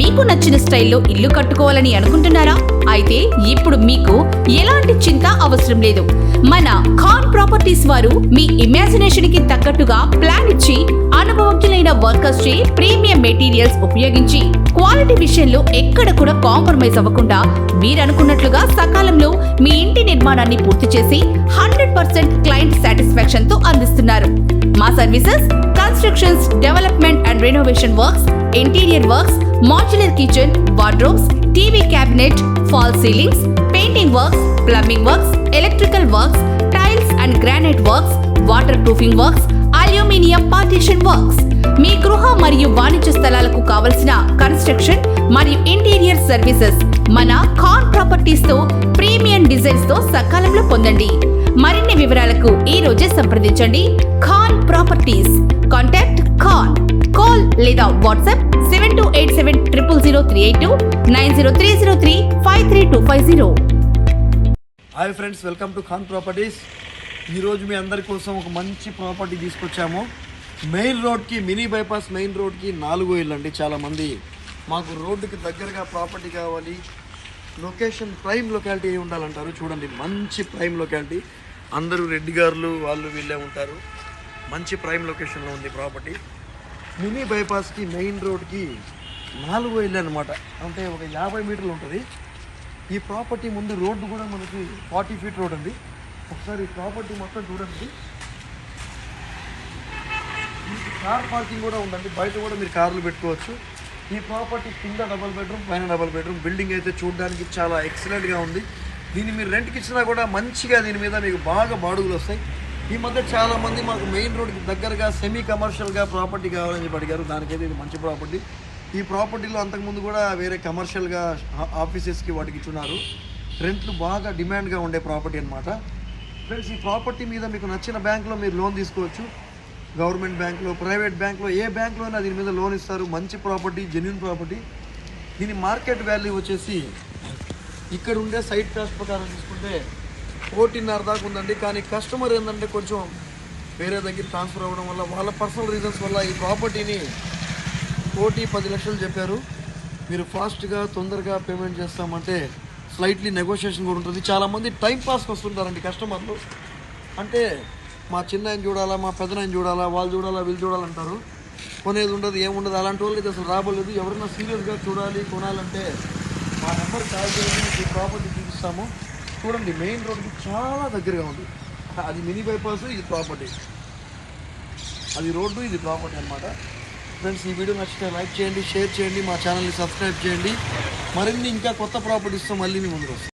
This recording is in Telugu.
మీకు నచ్చిన స్టైల్లో ఇల్లు కట్టుకోవాలని అనుకుంటున్నారా? అయితే ఇప్పుడు మీకు ఎలాంటి చింత అవసరం లేదు. మన ఖాన్ ప్రాపర్టీస్ వారు మీ ఇమాజినేషన్కి తగ్గట్టుగా ప్లాన్ ఇచ్చి అనుభవజ్ఞులైన వర్కర్స్ చే ప్రీమియం మెటీరియల్స్ ఉపయోగించి క్వాలిటీ విషయంలో ఎక్కడ కూడా కాంప్రమైజ్ అవ్వకుండా మీరనుకున్నట్లుగా సకాలంలో మీ ఇంటి నిర్మాణాన్ని పూర్తి చేసి హండ్రెడ్ పర్సెంట్ క్లయింట్ సాటిస్ఫాక్షన్తో అందిస్తున్నారు. మా services constructions development and renovation works interior works modular kitchen wardrobes TV cabinet false ceilings painting works plumbing works electrical works tiles and granite works water proofing works aluminium partition works మీ గృహ మరియు వాణిజ్య స్థలాలకు కావలసిన కన్స్ట్రక్షన్ మరియు ఇంటీరియర్ సర్వీసెస్ మన ఖాన్ ప్రాపర్టీస్తో ప్రీమియం డిజైన్స్తో సకాలంలో పొందండి. మరిన్ని వివరాలకు ఈ రోజే సంప్రదించండి. ఖాన్ ప్రాపర్టీస్ కాంటాక్ట్ ఖాన్ లేదా WhatsApp seven two eight seven triple zero three eight two nine zero three zero three five three two five zero. Hi friends welcome to Khan properties ఈరోజు మీ అందరి కోసం ఒక మంచి ప్రాపర్టీ తీసుకొచ్చాము. మెయిన్ రోడ్కి మినీ బైపాస్ మెయిన్ రోడ్కి నాలుగో ఇల్లు అండి చాలామంది. మాకు రోడ్డుకి దగ్గరగా ప్రాపర్టీ కావాలి. లొకేషన్ ప్రైమ్ లొకాలిటీ అయి ఉండాలంటారు చూడండి. మంచి ప్రైమ్ లొకాలిటీ అందరూ రెడ్డి గారులు వాళ్ళు వీళ్ళే ఉంటారు. మంచి ప్రైమ్ లొకేషన్లో ఉంది ప్రాపర్టీ మినీ బైపాస్కి మెయిన్ రోడ్కి నాలుగు ఇల్లు అనమాట అంటే ఒక యాభై మీటర్లు ఉంటుంది. ఈ ప్రాపర్టీ ముందు రోడ్డు కూడా మనకి ఫార్టీ ఫీట్ రోడ్ ఉంది ఒకసారి ప్రాపర్టీ మొత్తం చూడండి. కార్ పార్కింగ్ కూడా ఉందండి. బయట కూడా మీరు కార్లు పెట్టుకోవచ్చు. ఈ ప్రాపర్టీ కింద డబల్ బెడ్రూమ్ పైన డబల్ బెడ్రూమ్. బిల్డింగ్ అయితే చూడడానికి చాలా ఎక్సలెంట్గా ఉంది. దీన్ని మీరు రెంట్కి ఇచ్చినా కూడా మంచిగా దీని మీద మీకు బాగా బాడుగులు వస్తాయి. ఈ మధ్య చాలా మంది మాకు మెయిన్ రోడ్కి దగ్గరగా సెమీ కమర్షియల్గా ప్రాపర్టీ కావాలని చెప్పి అడిగారు. దానికైతే ఇది మంచి ప్రాపర్టీ ఈ ప్రాపర్టీలో అంతకుముందు కూడా వేరే కమర్షియల్గా ఆఫీసెస్కి వాటికి ఇచ్చున్నారు. రెంట్లు బాగా డిమాండ్గా ఉండే ప్రాపర్టీ అనమాట ఫ్రెండ్స్ ఈ ప్రాపర్టీ మీద మీకు నచ్చిన బ్యాంక్లో మీరు లోన్ తీసుకోవచ్చు. గవర్నమెంట్ బ్యాంక్లో ప్రైవేట్ బ్యాంక్లో ఏ బ్యాంక్లో అయినా దీని మీద లోన్ ఇస్తారు. మంచి ప్రాపర్టీ జెన్యున్ ప్రాపర్టీ దీని మార్కెట్ వాల్యూ వచ్చేసి ఇక్కడ ఉండే సైట్ కాస్ట్ ప్రకారం తీసుకుంటే కోటిన్నర దాకా ఉందండి. కానీ కస్టమర్ ఏంటంటే కొంచెం వేరే దగ్గర ట్రాన్స్ఫర్ అవ్వడం వల్ల వాళ్ళ పర్సనల్ రీజన్స్ వల్ల ఈ ప్రాపర్టీని కోటి పది లక్షలు చెప్పారు. మీరు ఫాస్ట్గా తొందరగా పేమెంట్ చేస్తామంటే స్లైట్లీ నెగోషియేషన్ కూడా ఉంటుంది. చాలామంది టైం పాస్కి వస్తుంటారండి కస్టమర్లు. అంటే మా చిన్న ఆయన చూడాలా మా పెద్దనాయన చూడాలా వాళ్ళు చూడాలా వీళ్ళు చూడాలంటారు కొనేది ఉండదు ఏముండదు అలాంటి వాళ్ళకి అసలు రాబోలేదు. ఎవరైనా సీరియస్గా చూడాలి కొనాలంటే మా నెంబర్ కాల్ చేయండి ప్రాపర్టీ చూపిస్తాము. చూడండి మెయిన్ రోడ్కి చాలా దగ్గరగా ఉంది. అది మినీ బైపాస్ ఇది ప్రాపర్టీ అది రోడ్డు ఇది ప్రాపర్టీ అనమాట ఫ్రెండ్స్ ఈ వీడియో నచ్చితే లైక్ చేయండి షేర్ చేయండి మా ఛానల్ని సబ్స్క్రైబ్ చేయండి. మరిన్ని ఇంకా కొత్త ప్రాపర్టీస్తో మళ్ళీ మీ ముందుకు